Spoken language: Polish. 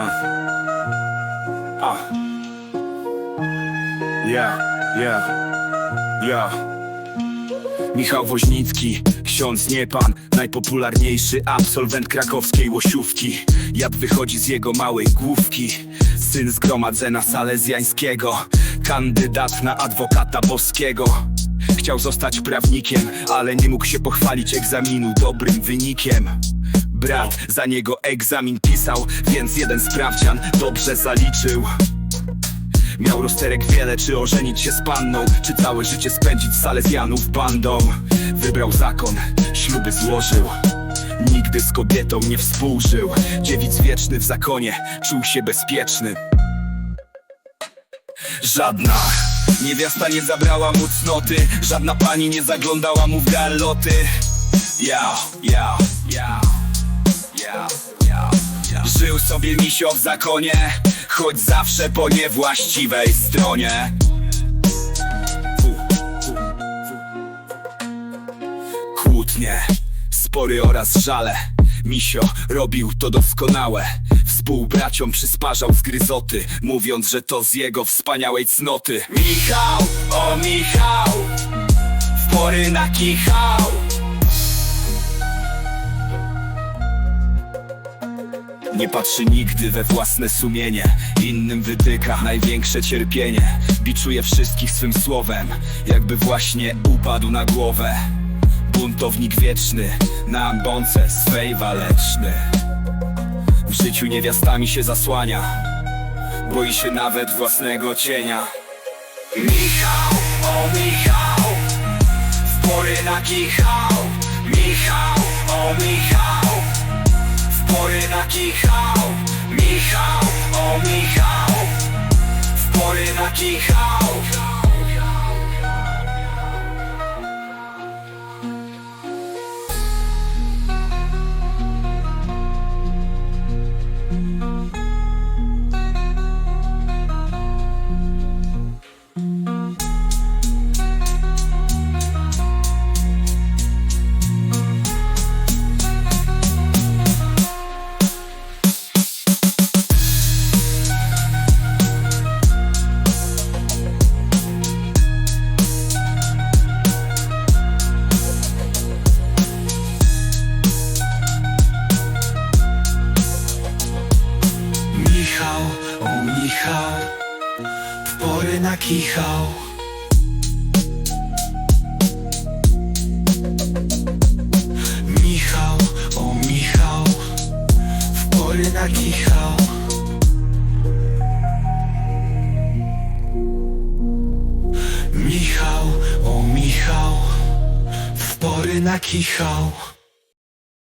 Uh. Uh. Yeah, yeah, yeah. Michał Woźnicki, ksiądz nie pan Najpopularniejszy absolwent krakowskiej łosiówki Jak wychodzi z jego małej główki Syn zgromadzenia salezjańskiego Kandydat na adwokata boskiego Chciał zostać prawnikiem, ale nie mógł się pochwalić egzaminu dobrym wynikiem Brat za niego egzamin pisał, więc jeden sprawdzian dobrze zaliczył. Miał rozterek wiele, czy ożenić się z panną Czy całe życie spędzić z salezjanów bandą. Wybrał zakon, śluby złożył. Nigdy z kobietą nie współżył. Dziewic wieczny w zakonie, czuł się bezpieczny. Żadna niewiasta nie zabrała mu cnoty. Żadna pani nie zaglądała mu w galoty. Ja, ja, ja. Żył sobie misio w zakonie Choć zawsze po niewłaściwej stronie. Kłótnie, spory oraz żale. Misio robił to doskonałe. Współbraciom przysparzał zgryzoty Mówiąc, że to z jego wspaniałej cnoty. Michał, o Michał W pory nakichał Nie patrzy nigdy we własne sumienie. Innym wytyka największe cierpienie. Biczuje wszystkich swym słowem Jakby właśnie upadł na głowę. Buntownik wieczny Na ambonce swej waleczny. W życiu niewiastami się zasłania. Boi się nawet własnego cienia. Michał, o Michał. W pory nakichał Michał, o Michał pory nakichał Michał, o Michał. W pory Michał, w pory nakichał. Michał, o Michał, w pory nakichał. Michał, o Michał, w pory nakichał.